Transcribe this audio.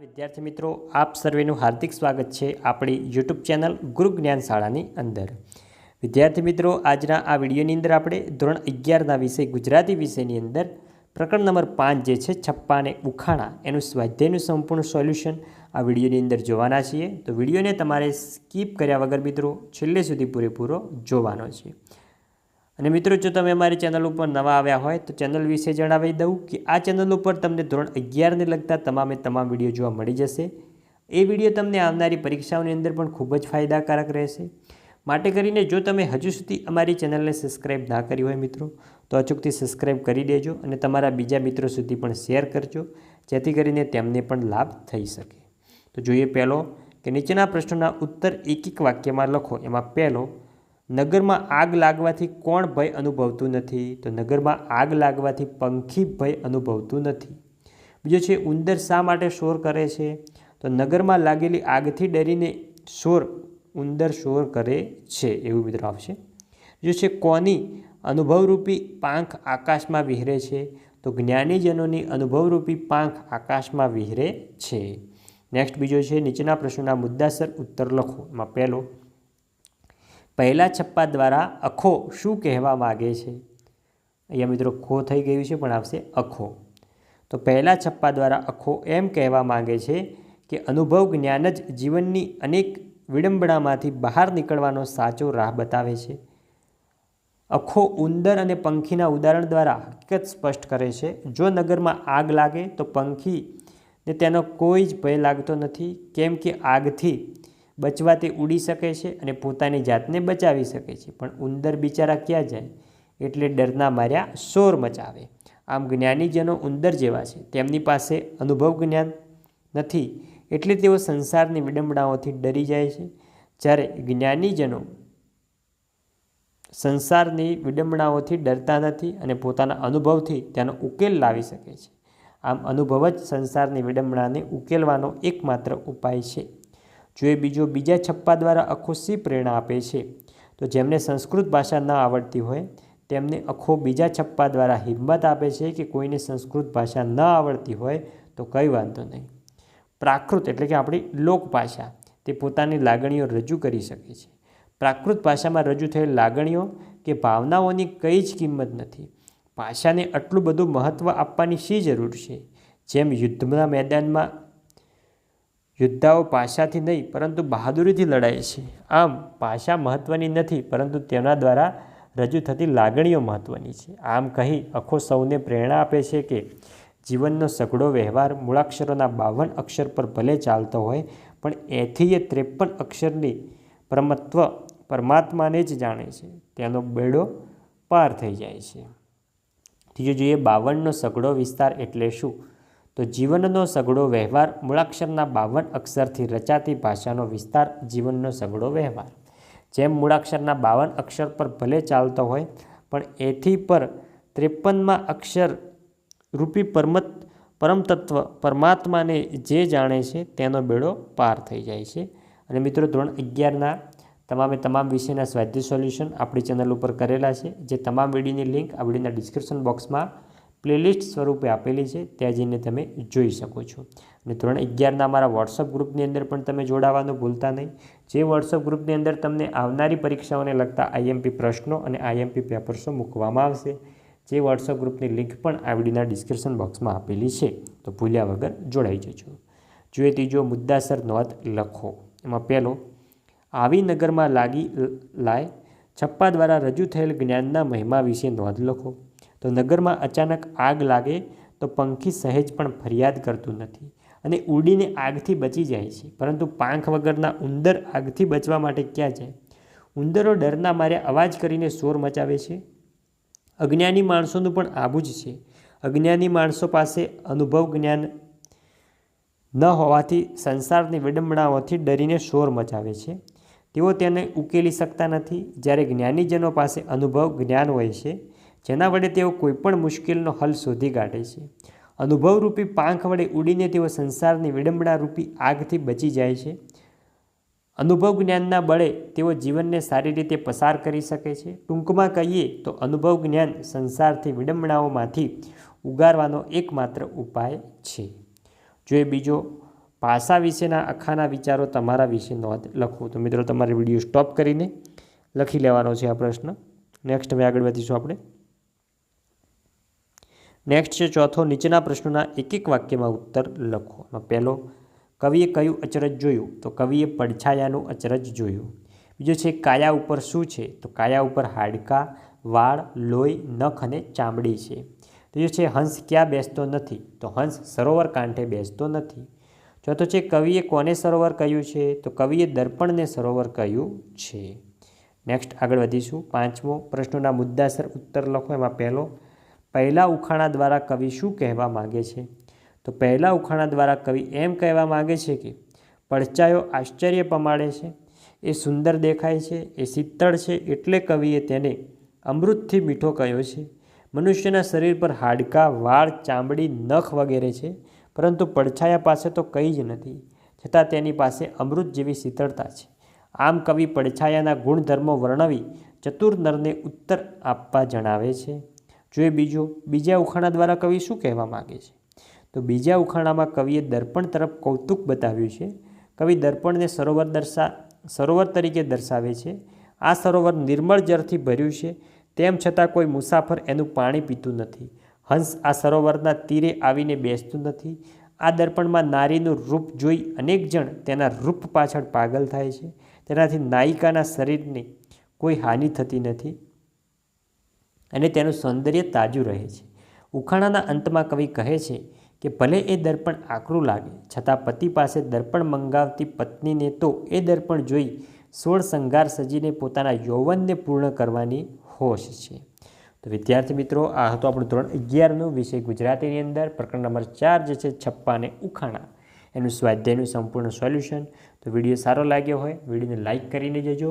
વિદ્યાર્થી મિત્રો. આપ સર્વેનું હાર્દિક સ્વાગત છે આપણી યુટ્યુબ ચેનલ ગુરુ જ્ઞાન શાળાની અંદર. વિદ્યાર્થી મિત્રો, આજના આ વિડીયોની અંદર આપણે ધોરણ અગિયારના વિષય, ગુજરાતી વિષયની અંદર પ્રકરણ નંબર પાંચ જે છે, છપ્પા અને ઉખાણા, એનું સ્વાધ્યાયનું સંપૂર્ણ સોલ્યુશન આ વિડીયોની અંદર જોવાના છીએ. તો વિડીયોને તમારે સ્કીપ કર્યા વગર મિત્રો છેલ્લે સુધી પૂરેપૂરો જોવાનો છે. અને મિત્રો, જો તમે અમારી ચેનલ ઉપર નવા આવ્યા હોય, તો ચેનલ વિશે જણાવી દઉં કે આ ચેનલ ઉપર તમને ધોરણ અગિયારને લગતા તમામે તમામ વીડિયો જોવા મળી જશે. એ વીડિયો તમને આવનારી પરીક્ષાઓની અંદર પણ ખૂબ જ ફાયદાકારક રહેશે. માટે કરીને જો તમે હજુ સુધી અમારી ચેનલને સબસ્ક્રાઈબ ના કરી હોય મિત્રો, તો અચૂકથી સબસ્ક્રાઈબ કરી દેજો અને તમારા બીજા મિત્રો સુધી પણ શેર કરજો, જેથી કરીને તેમને પણ લાભ થઈ શકે. તો જોઈએ પહેલો કે નીચેના પ્રશ્નોના ઉત્તર એક એક વાક્યમાં લખો. એમાં પહેલો નગરમાં આગ લાગવાથી કોણ ભય અનુભવતું નથી? તો નગરમાં આગ લાગવાથી પંખી ભય અનુભવતું નથી. બીજો છે, ઉંદર શા માટે શોર કરે છે? તો નગરમાં લાગેલી આગથી ડરીને શોર, ઉંદર શોર કરે છે, એવું મિત્રો આવશે. બીજો છે, કોની અનુભવરૂપી પાંખ આકાશમાં વિહરે છે? તો જ્ઞાનીજનોની અનુભવરૂપી પાંખ આકાશમાં વિહરે છે. નેક્સ્ટ બીજો છે, નીચેના પ્રશ્નોના મુદ્દાસર ઉત્તર લખો. એમાં પહેલો પહેલા છપ્પા દ્વારા અખો શું કહેવા માગે છે? અહીંયા મિત્રો ખો થઈ ગયું છે, પણ આવશે અખો. તો પહેલા છપ્પા દ્વારા અખો એમ કહેવા માગે છે કે અનુભવ જ્ઞાન જ જીવનની અનેક વિડંબણામાંથી બહાર નીકળવાનો સાચો રાહ બતાવે છે. અખો ઉંદર અને પંખીના ઉદાહરણ દ્વારા હકીકત સ્પષ્ટ કરે છે. જો નગરમાં આગ લાગે તો પંખીને તેનો કોઈ જ ભય લાગતો નથી. કેમ કે આગથી બચવા તે ઉડી શકે છે અને પોતાની જાતને બચાવી શકે છે. પણ ઉંદર બિચારા ક્યાં જાય? એટલે ડરના માર્યા શોર મચાવે. આમ જ્ઞાનીજનો ઉંદર જેવા છે. તેમની પાસે અનુભવ જ્ઞાન નથી. એટલે તેઓ સંસારની વિડંબણાઓથી ડરી જાય છે. જ્યારે જ્ઞાનીજનો સંસારની વિડંબણાઓથી ડરતા નથી અને પોતાના અનુભવથી તેનો ઉકેલ લાવી શકે છે. આમ અનુભવ જ સંસારની વિડંબણાને ઉકેલવાનો એકમાત્ર ઉપાય છે. જો એ બીજો બીજા છપ્પા દ્વારા અખો શી પ્રેરણા આપે છે, તો જેમને સંસ્કૃત ભાષા ન આવડતી હોય, તેમને અખો બીજા છપ્પા દ્વારા હિંમત આપે છે કે કોઈને સંસ્કૃત ભાષા ન આવડતી હોય, તો કંઈ વાંધો નહીં. પ્રાકૃત એટલે કે આપણી લોકભાષા તે પોતાની લાગણીઓ રજૂ કરી શકે છે. પ્રાકૃત ભાષામાં રજૂ થયેલ લાગણીઓ કે ભાવનાઓની કંઈ જ કિંમત નથી. ભાષાને આટલું બધું મહત્ત્વ આપવાની શી જરૂર છે? જેમ યુદ્ધના મેદાનમાં યોદ્ધાઓ ભાષાથી નહીં, પરંતુ બહાદુરીથી લડાય છે. આમ ભાષા મહત્ત્વની નથી, પરંતુ તેના દ્વારા રજૂ થતી લાગણીઓ મહત્ત્વની છે. આમ કહી અખો સૌને પ્રેરણા આપે છે કે જીવનનો સઘળો વ્યવહાર મૂળાક્ષરોના બાવન અક્ષર પર ભલે ચાલતો હોય, પણ એથી એ ત્રેપન અક્ષરની પ્રમત્વ પરમાત્માને જ જાણે છે. તેનો બેડો પાર થઈ જાય છે. ત્રીજો જોઈએ, બાવનનો સઘળો વિસ્તાર એટલે શું? તો જીવનનો સઘળો વ્યવહાર મૂળાક્ષરના બાવન અક્ષરથી રચાતી ભાષાનો વિસ્તાર જીવનનો સઘળો વ્યવહાર. જેમ મૂળાક્ષરના બાવન અક્ષર પર ભલે ચાલતો હોય, પણ એથી પર ત્રેપનમાં અક્ષર રૂપી પરમત, પરમતત્વ પરમાત્માને જે જાણે છે તેનો બેડો પાર થઈ જાય છે. અને મિત્રો ધોરણ અગિયારના તમામે તમામ વિષયના સ્વાધ્યાય સોલ્યુશન આપણી ચેનલ ઉપર કરેલા છે. જે તમામ વિડીયોની લિંક આ વિડીયોના ડિસ્ક્રિપ્શન બોક્સમાં પ્લેલિસ્ટ સ્વરૂપે આપેલી છે, ત્યાં જઈને તમે જોઈ શકો છો. અને ધોરણ અગિયારના મારા વોટ્સઅપ ગ્રુપની અંદર પણ તમે જોડાવાનું ભૂલતા નહીં. જે વોટ્સઅપ ગ્રુપની અંદર તમને આવનારી પરીક્ષાઓને લગતા આઈએમપી પ્રશ્નો અને આઈએમપી પેપર્સો મૂકવામાં આવશે. જે વોટ્સઅપ ગ્રુપની લિંક પણ આ વિડીયોના ડિસ્ક્રિપ્શન બોક્સમાં આપેલી છે. તો ભૂલ્યા વગર જોડાઈ જજો. જોઈએ ત્રીજો મુદ્દાસર નોંધ લખો. એમાં પહેલો, આવી નગરમાં લાગી લાય છપ્પા દ્વારા રજૂ થયેલ જ્ઞાનના મહિમા વિશે નોંધ લખો. તો નગરમાં અચાનક આગ લાગે તો પંખી સહેજ પણ ફરિયાદ કરતું નથી અને ઉડીને આગથી બચી જાય છે. પરંતુ પાંખ વગરના ઉંદર આગથી બચવા માટે ક્યાં જાય? ઉંદરો ડરના મારે અવાજ કરીને શોર મચાવે છે. અજ્ઞાની માણસોનું પણ આવું જ છે. અજ્ઞાની માણસો પાસે અનુભવ જ્ઞાન ન હોવાથી સંસારની વિડંબણાઓથી ડરીને શોર મચાવે છે. તેઓ તેને ઉકેલી શકતા નથી. જ્યારે જ્ઞાનીજનો પાસે અનુભવ જ્ઞાન હોય છે જેના વડે તેઓ કોઈપણ મુશ્કેલનો હલ શોધી કાઢે છે. અનુભવરૂપી પાંખ વડે ઉડીને તેઓ સંસારની વિડંબણારૂપી આગથી બચી જાય છે. અનુભવ જ્ઞાનના બળે તેઓ જીવનને સારી રીતે પસાર કરી શકે છે. ટૂંકમાં કહીએ તો અનુભવ જ્ઞાન સંસારથી વિડંબણાઓમાંથી ઉગારવાનો એકમાત્ર ઉપાય છે. જો એ બીજો ભાષા વિશેના અખાના વિચારો તમારા વિશે નોંધ લખો. તો મિત્રો, તમારે વીડિયો સ્ટોપ કરીને લખી લેવાનો છે આ પ્રશ્ન. નેક્સ્ટ હવે આગળ વધીશું આપણે. નેક્સ્ટ છે ચોથો નીચેના પ્રશ્નોના એક એક વાક્યમાં ઉત્તર લખો. પહેલો, કવિએ કયું અચરજ જોયું? તો કવિએ પડછાયાનું અચરજ જોયું. બીજો છે, કાયા ઉપર શું છે? તો કાયા ઉપર હાડકાં, વાળ, લોહી, નખ અને ચામડી છે. ત્રીજો છે, હંસ ક્યાં બેસતો નથી? તો હંસ સરોવર કાંઠે બેસતો નથી. ચોથો છે, કવિએ કોને સરોવર કહ્યું છે? તો કવિએ દર્પણને સરોવર કહ્યું છે. નેક્સ્ટ આગળ વધીશું. પાંચમો, પ્રશ્નોના મુદ્દાસર ઉત્તર લખો. એમાં પહેલો પહેલા ઉખાણા દ્વારા કવિ શું કહેવા માગે છે? તો પહેલાં ઉખાણા દ્વારા કવિ એમ કહેવા માગે છે કે, પડચાયો આશ્ચર્ય પમાડે છે. એ સુંદર દેખાય છે. એ શીતળ છે. એટલે કવિએ તેને અમૃતથી મીઠો કહ્યો છે. મનુષ્યના શરીર પર હાડકાં, વાળ, ચામડી, નખ વગેરે છે. પરંતુ પડછાયા પાસે તો કંઈ જ નથી. છતાં તેની પાસે અમૃત જેવી શીતળતા છે. આમ કવિ પડછાયાના ગુણધર્મો વર્ણવી ચતુર નરને ઉત્તર આપવા જણાવે છે. જોઈએ બીજો, બીજા ઉખાણા દ્વારા કવિ શું કહેવા માગે છે? તો બીજા ઉખાણામાં કવિએ દર્પણ તરફ કૌતુક બતાવ્યું છે. કવિ દર્પણને સરોવર દર્શા, સરોવર તરીકે દર્શાવે છે. આ સરોવર નિર્મળ જળથી ભર્યું છે. તેમ છતાં કોઈ મુસાફર એનું પાણી પીતું નથી. હંસ આ સરોવરના તીરે આવીને બેસતું નથી. આ દર્પણમાં નારીનું રૂપ જોઈ અનેક જણ તેના રૂપ પાછળ પાગલ થાય છે. તેનાથી નાયિકાના શરીરની કોઈ હાનિ થતી નથી. અને તેનું સૌંદર્ય તાજું રહે છે. ઉખાણાના અંતમાં કવિ કહે છે કે, ભલે એ દર્પણ આકરું લાગે, છતાં પતિ પાસે દર્પણ મંગાવતી પત્નીને તો એ દર્પણ જોઈ સોળ શંગાર સજીને પોતાના યૌવનને પૂર્ણ કરવાની હોશ છે. તો વિદ્યાર્થી મિત્રો, આ હતો આપણું ધોરણ અગિયારનું વિષય ગુજરાતીની અંદર. પ્રકરણ નંબર ચાર જે છે, છપ્પા અને ઉખાણા. એનું સ્વાધ્યાયનું સંપૂર્ણ સોલ્યુશન. તો વીડિયો સારો લાગ્યો હોય, વિડીયોને લાઇક કરીને જજો.